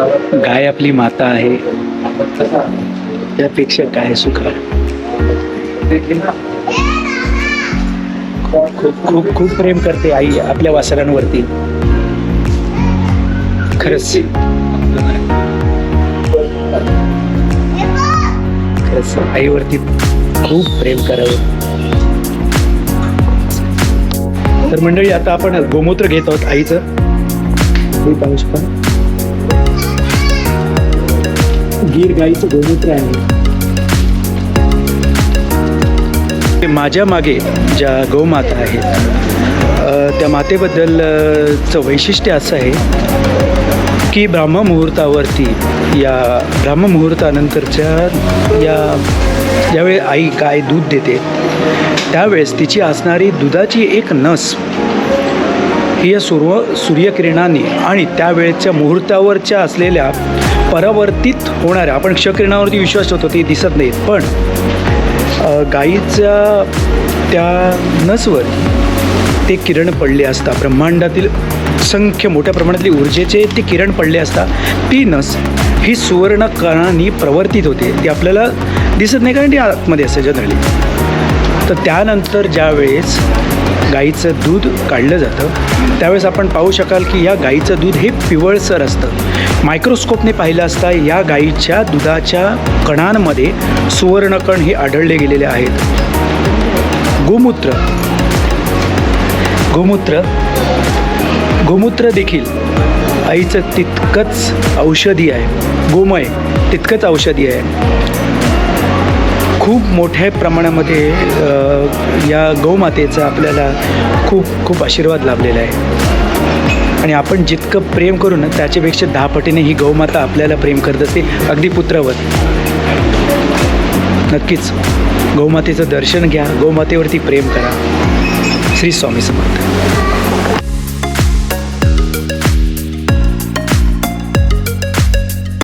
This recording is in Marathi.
गाय आपली माता आहे. त्यापेक्षा काय सुख खूप खूप खूप प्रेम करते आई आपल्या वासरांवरती. खरंच. खरंच आईवरती खूप प्रेम करावं. तर मंडळी आता आपण गोमूत्र घेत आहोत आईचं. पाहू शकता गीर गाईचं गोमूत्र आहे. माझ्या मागे ज्या गोमाता आहेत त्या मातेबद्दलचं वैशिष्ट्य असं आहे की ब्राह्ममुहूर्तावरती या ब्राह्ममुहूर्तानंतरच्या या ज्यावेळी आई गाय दूध देते त्यावेळेस तिची असणारी दुधाची एक नस ही या सूर्व सूर्यकिरणाने आणि त्यावेळेच्या मुहूर्तावरच्या असलेल्या परावर्तित होणाऱ्या आपण क्षकिरणावरती विश्वास ठेवतो ते दिसत नाहीत. पण गाईच्या त्या नसवर ते किरण पडले असता ब्रह्मांडातील संख्य मोठ्या प्रमाणातली ऊर्जेचे ते किरण पडले असता ती नस ही सुवर्ण कणांनी प्रवर्तित होते. ती आपल्याला दिसत नाही कारण ती आतमध्ये असते जनरली तर त्यानंतर ज्यावेळेस गाईचं दूध काढलं जातं त्यावेळेस आपण पाहू शकाल की या गाईचं दूध हे पिवळसर असतं. मायक्रोस्कोपने पाहिलं असता या गाईच्या दुधाच्या कणांमध्ये सुवर्णकण हे आढळले गेलेले आहेत. गोमूत्र. गोमूत्र. गोमूत्र देखील आईचं तितकंच औषधी आहे. गोमय तितकंच औषधी आहे. खूप मोठ्या प्रमाणामध्ये या गौमातेचा आपल्याला खूप खूप आशीर्वाद लाभलेला आहे. आणि आपण जितकं प्रेम करू ना त्याच्यापेक्षा दहा पटीने ही गौमाता आपल्याला प्रेम करत असते अगदी पुत्रावर. नक्कीच गौमातेचं दर्शन घ्या गौमातेवरती प्रेम करा. श्री स्वामी समर्थ.